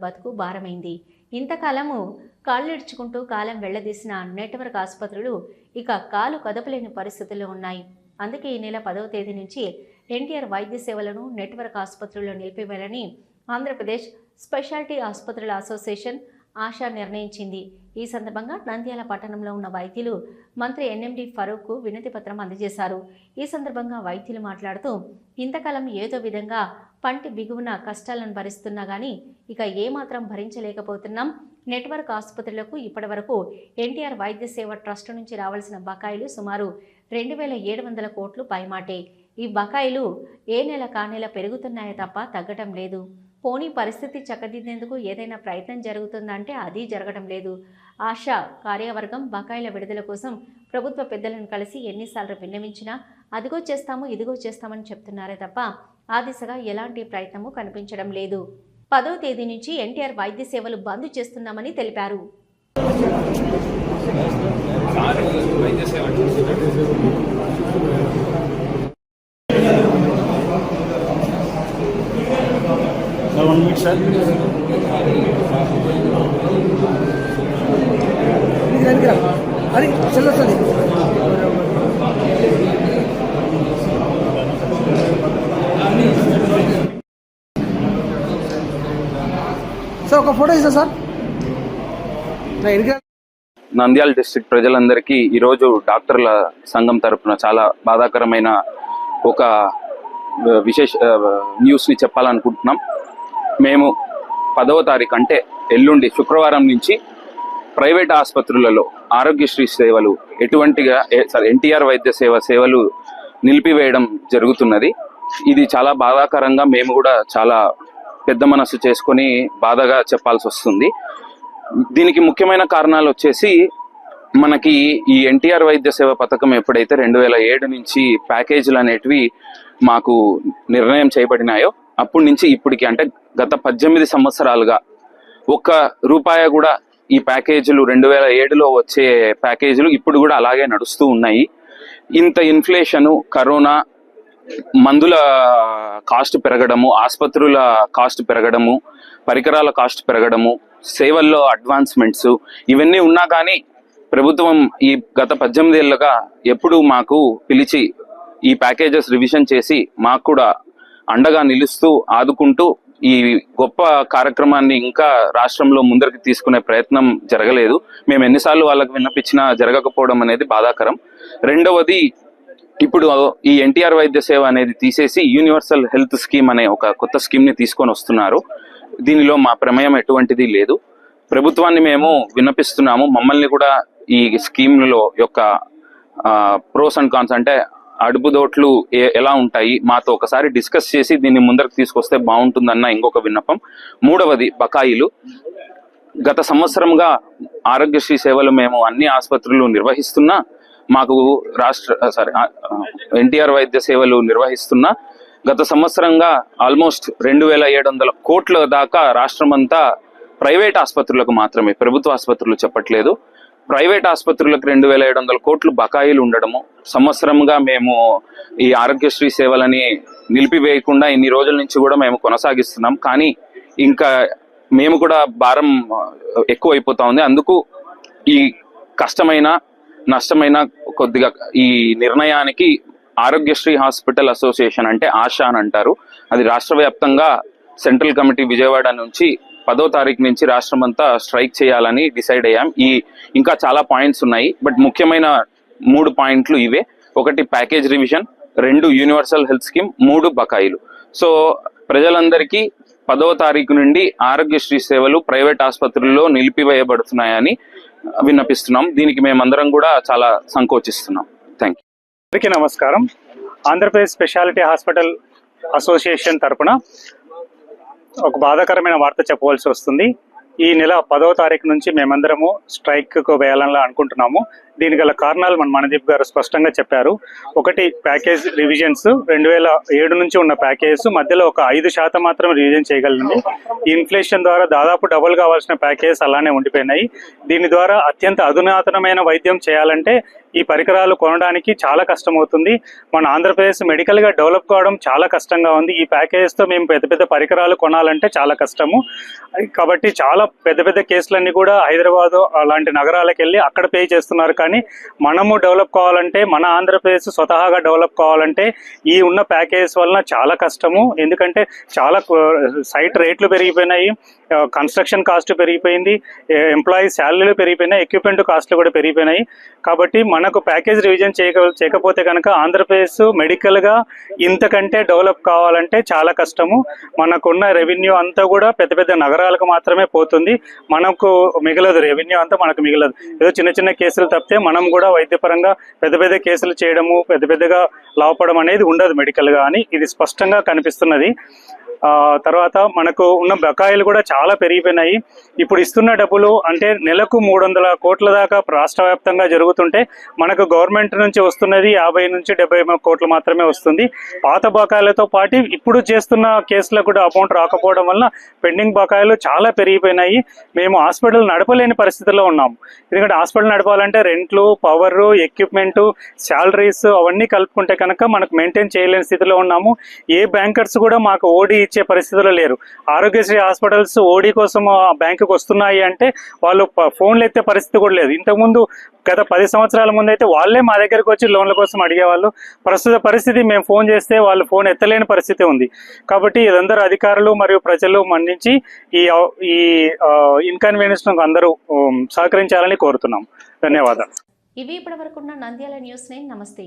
బతుకు భారమైంది. ఇంతకాలము కాళ్ళిడ్చుకుంటూ కాలం వెళ్ళదీసిన నెట్వర్క్ ఆసుపత్రులు ఇక కాలు కదపలేని పరిస్థితుల్లో ఉన్నాయి. అందుకే ఈ నెల పదవ తేదీ నుంచి ఎన్టీఆర్ వైద్య సేవలను నెట్వర్క్ ఆసుపత్రుల్లో నిలిపివేయాలని ఆంధ్రప్రదేశ్ స్పెషాలిటీ ఆసుపత్రుల అసోసియేషన్ ఆశా నిర్ణయించింది. ఈ సందర్భంగా నంద్యాల పట్టణంలో ఉన్న వైద్యులు మంత్రి ఎన్ఎండి ఫరూక్కు వినతి పత్రం అందజేశారు. ఈ సందర్భంగా వైద్యులు మాట్లాడుతూ ఇంతకాలం ఏదో విధంగా పంటి బిగువున కష్టాలను భరిస్తున్నా కానీ ఇక ఏమాత్రం భరించలేకపోతున్నాం. నెట్వర్క్ ఆసుపత్రులకు ఇప్పటివరకు ఎన్టీఆర్ వైద్య సేవ ట్రస్ట్ నుంచి రావాల్సిన బకాయిలు సుమారు రెండు వేల ఏడు వందల కోట్లు పైమాటే. ఈ బకాయిలు ఏ నెల కానెల పెరుగుతున్నాయే తప్ప తగ్గటం లేదు. పోనీ పరిస్థితి చక్కదిద్దేందుకు ఏదైనా ప్రయత్నం జరుగుతుందంటే అది జరగడం లేదు. ఆశా కార్యవర్గం బకాయిల విడుదల కోసం ప్రభుత్వ పెద్దలను కలిసి ఎన్నిసార్లు విన్నవించినా అదిగో చేస్తాము ఇదిగో చేస్తామని చెప్తున్నారే తప్ప ఆ దిశగా ఎలాంటి ప్రయత్నము కనిపించడం లేదు. పదో తేదీ నుంచి ఎన్టీఆర్ వైద్య సేవలు బంద్ చేస్తున్నామని తెలిపారు. వైద్య ఒక ఫోటో ఇస్తా సార్ నంద్యాల డిస్ట్రిక్ట్ ప్రజలందరికీ ఈరోజు డాక్టర్ల సంఘం తరపున చాలా బాధాకరమైన ఒక విశేష న్యూస్ని చెప్పాలనుకుంటున్నాం. మేము పదవ తారీఖు అంటే ఎల్లుండి శుక్రవారం నుంచి ప్రైవేట్ ఆసుపత్రులలో ఆరోగ్యశ్రీ సేవలు ఎటువంటిగా సారీ ఎన్టీఆర్ వైద్య సేవ సేవలు నిలిపివేయడం జరుగుతున్నది. ఇది చాలా బాధాకరంగా మేము కూడా చాలా పెద్ద మనసు చేసుకొని బాధగా చెప్పాల్సి వస్తుంది. దీనికి ముఖ్యమైన కారణాలు వచ్చేసి మనకి ఈ ఎన్టీఆర్ వైద్య సేవ పథకం ఎప్పుడైతే రెండు వేల ఏడు నుంచి ప్యాకేజీలు అనేటివి మాకు నిర్ణయం చేయబడినాయో అప్పటి నుంచి ఇప్పటికి అంటే గత పద్దెనిమిది సంవత్సరాలుగా ఒక్క రూపాయి కూడా ఈ ప్యాకేజీలు రెండు వేల ఏడులో వచ్చే ప్యాకేజీలు ఇప్పుడు కూడా అలాగే నడుస్తూ ఉన్నాయి. ఇంత ఇన్ఫ్లేషను కరోనా మందుల కాస్ట్ పెరగడము ఆసుపత్రుల కాస్ట్ పెరగడము పరికరాల కాస్ట్ పెరగడము సేవల్లో అడ్వాన్స్మెంట్స్ ఇవన్నీ ఉన్నా కానీ ప్రభుత్వం ఈ గత పద్దెనిమిది ఏళ్ళుగా ఎప్పుడు మాకు పిలిచి ఈ ప్యాకేజెస్ రివిజన్ చేసి మాకు కూడా అండగా నిలుస్తూ ఆదుకుంటూ ఈ గొప్ప కార్యక్రమాన్ని ఇంకా రాష్ట్రంలో ముందరికి తీసుకునే ప్రయత్నం జరగలేదు. మేము ఎన్నిసార్లు వాళ్ళకి విన్నపించినా జరగకపోవడం అనేది బాధాకరం. రెండవది ఇప్పుడు ఈ ఎన్టీఆర్ వైద్య సేవ అనేది తీసేసి యూనివర్సల్ హెల్త్ స్కీమ్ అనే ఒక కొత్త స్కీమ్ని తీసుకొని వస్తున్నారు. దీనిలో మా ప్రమేయం ఎటువంటిది లేదు. ప్రభుత్వాన్ని మేము విన్నపిస్తున్నాము. మమ్మల్ని కూడా ఈ స్కీమ్లో యొక్క ప్రోస్ అండ్ కాన్స్ అంటే అడుపుదోట్లు ఏ- ఎలా ఉంటాయి మాతో ఒకసారి డిస్కస్ చేసి దీన్ని ముందరకు తీసుకొస్తే బాగుంటుందన్న ఇంకొక విన్నపం. మూడవది బకాయిలు. గత సంవత్సరంగా ఆరోగ్యశ్రీ సేవలు మేము అన్ని ఆసుపత్రులు నిర్వహిస్తున్నా మాకు రాష్ట్ర సారీ ఎన్టీఆర్ వైద్య సేవలు నిర్వహిస్తున్న గత సంవత్సరంగా ఆల్మోస్ట్ రెండు వేల ఏడు వందల కోట్ల దాకా రాష్ట్రమంతా ప్రైవేట్ ఆసుపత్రులకు మాత్రమే ప్రభుత్వ ఆసుపత్రులు చెప్పట్లేదు. ప్రైవేట్ ఆసుపత్రులకు రెండు వేల ఏడు వందల కోట్లు బకాయిలు ఉండడము సంవత్సరంగా మేము ఈ ఆరోగ్యశ్రీ సేవలని నిలిపివేయకుండా ఇన్ని రోజుల నుంచి కూడా మేము కొనసాగిస్తున్నాం. కానీ ఇంకా మేము కూడా భారం ఎక్కువైపోతా ఉంది. అందుకు ఈ కష్టమైన నష్టమైన కొద్దిగా ఈ నిర్ణయానికి ఆరోగ్యశ్రీ హాస్పిటల్ అసోసియేషన్ అంటే ఆశా అని అంటారు. అది రాష్ట్ర వ్యాప్తంగా సెంట్రల్ కమిటీ విజయవాడ నుంచి పదో తారీఖు నుంచి రాష్ట్రం అంతా స్ట్రైక్ చేయాలని డిసైడ్ అయ్యాం. ఈ ఇంకా చాలా పాయింట్స్ ఉన్నాయి. బట్ ముఖ్యమైన మూడు పాయింట్లు ఇవే. ఒకటి ప్యాకేజ్ రివిజన్ రెండు యూనివర్సల్ హెల్త్ స్కీమ్ మూడు బకాయిలు. సో ప్రజలందరికీ పదవ తారీఖు నుండి ఆరోగ్యశ్రీ సేవలు ప్రైవేట్ ఆసుపత్రుల్లో నిలిపివేయబడుతున్నాయని విన్నపిస్తున్నాం. దీనికి మేమందరం కూడా చాలా సంకోచిస్తున్నాం. థ్యాంక్ యూ అందరికీ నమస్కారం. ఆంధ్రప్రదేశ్ స్పెషాలిటీ హాస్పిటల్ అసోసియేషన్ తరపున ఒక బాధాకరమైన వార్త చెప్పవలసి వస్తుంది. ఈ నెల పదవ తారీఖు నుంచి మేమందరము స్ట్రైక్కు వేయాలని అనుకుంటున్నాము. దీనికి గల కారణాలు మన మనదీప్ గారు స్పష్టంగా చెప్పారు. ఒకటి ప్యాకేజ్ రివిజన్స్ రెండు వేల ఏడు నుంచి ఉన్న ప్యాకేజ్ మధ్యలో ఒక ఐదు శాతం మాత్రం రివిజన్ చేయగలిగింది. ఇన్ఫ్లేషన్ ద్వారా దాదాపు డబుల్ కావాల్సిన ప్యాకేజ్ అలానే ఉండిపోయినాయి. దీని ద్వారా అత్యంత అధునాతనమైన వైద్యం చేయాలంటే ఈ పరికరాలు కొనడానికి చాలా కష్టం అవుతుంది మన ఆంధ్రప్రదేశ్ మెడికల్గా డెవలప్ కావడం చాలా కష్టంగా ఉంది. ఈ ప్యాకేజ్తో మేము పెద్ద పెద్ద పరికరాలు కొనాలంటే చాలా కష్టము. కాబట్టి చాలా పెద్ద పెద్ద కేసులన్నీ కూడా హైదరాబాద్ అలాంటి నగరాలకు వెళ్ళి అక్కడ పే చేస్తున్నారు. కానీ మనము డెవలప్ కావాలంటే మన ఆంధ్రప్రదేశ్ స్వతహాగా డెవలప్ కావాలంటే ఈ ఉన్న ప్యాకేజ్ వలన చాలా కష్టము. ఎందుకంటే చాలా సైట్ రేట్లు పెరిగిపోయినాయి కన్స్ట్రక్షన్ కాస్ట్ పెరిగిపోయింది ఎంప్లాయీ శాలరీలు పెరిగిపోయినాయి ఎక్విప్మెంట్ కాస్ట్లు కూడా పెరిగిపోయినాయి. కాబట్టి మనకు ప్యాకేజ్ రివిజన్ చేయక చేయకపోతే కనుక ఆంధ్రప్రదేశ్ మెడికల్గా ఇంతకంటే డెవలప్ కావాలంటే చాలా కష్టము. మనకున్న రెవెన్యూ అంతా కూడా పెద్ద పెద్ద నగరాలకు మాత్రమే పోతుంది. మనకు మిగలదు రెవెన్యూ అంతా మనకు మిగలదు. ఏదో చిన్న చిన్న కేసులు తప్పితే మనం కూడా వైద్యపరంగా పెద్ద పెద్ద కేసులు చేయడము పెద్ద పెద్దగా లావపడం అనేది ఉండదు మెడికల్గా అని ఇది స్పష్టంగా కనిపిస్తున్నది. తర్వాత మనకు ఉన్న బకాయిలు కూడా చాలా పెరిగిపోయినాయి. ఇప్పుడు ఇస్తున్న డబ్బులు అంటే నెలకు మూడు వందల కోట్ల దాకా రాష్ట్ర వ్యాప్తంగా జరుగుతుంటే మనకు గవర్నమెంట్ నుంచి వస్తున్నది యాభై నుంచి డెబ్బై కోట్లు మాత్రమే వస్తుంది. పాత బకాయిలతో పాటు ఇప్పుడు చేస్తున్న కేసులకు కూడా అమౌంట్ రాకపోవడం వల్ల పెండింగ్ బకాయిలు చాలా పెరిగిపోయినాయి. మేము హాస్పిటల్ నడపలేని పరిస్థితుల్లో ఉన్నాము. ఎందుకంటే హాస్పిటల్ నడపాలంటే రెంట్లు పవర్ ఎక్విప్మెంట్ శాలరీస్ అవన్నీ కలుపుకుంటే కనుక మనకు మెయింటైన్ చేయలేని స్థితిలో ఉన్నాము. ఏ బ్యాంకర్స్ కూడా మాకు ఓడి ఇచ్చే పరిస్థితిలో లేరు. ఆరోగ్యశ్రీ హాస్పిటల్స్ ఓడి కోసం ఆ బ్యాంకుకి వస్తున్నాయి అంటే వాళ్ళు ఫోన్లు ఎత్తే పరిస్థితి కూడా లేదు. ఇంతకుముందు గత పది సంవత్సరాల ముందు అయితే వాళ్ళే మా దగ్గరకు వచ్చి లోన్ల కోసం అడిగేవాళ్ళు. ప్రస్తుత పరిస్థితి మేము ఫోన్ చేస్తే వాళ్ళు ఫోన్ ఎత్తలేని పరిస్థితి ఉంది. కాబట్టి ఇదందరూ అధికారులు మరియు ప్రజలు మన్నించి ఈ ఈ ఇన్కన్వీనియన్స్ అందరూ సహకరించాలని కోరుతున్నాం. ధన్యవాదాలు. ఇవి ఇప్పటివరకున్న నంద్యాల న్యూస్ నైన్. నమస్తే.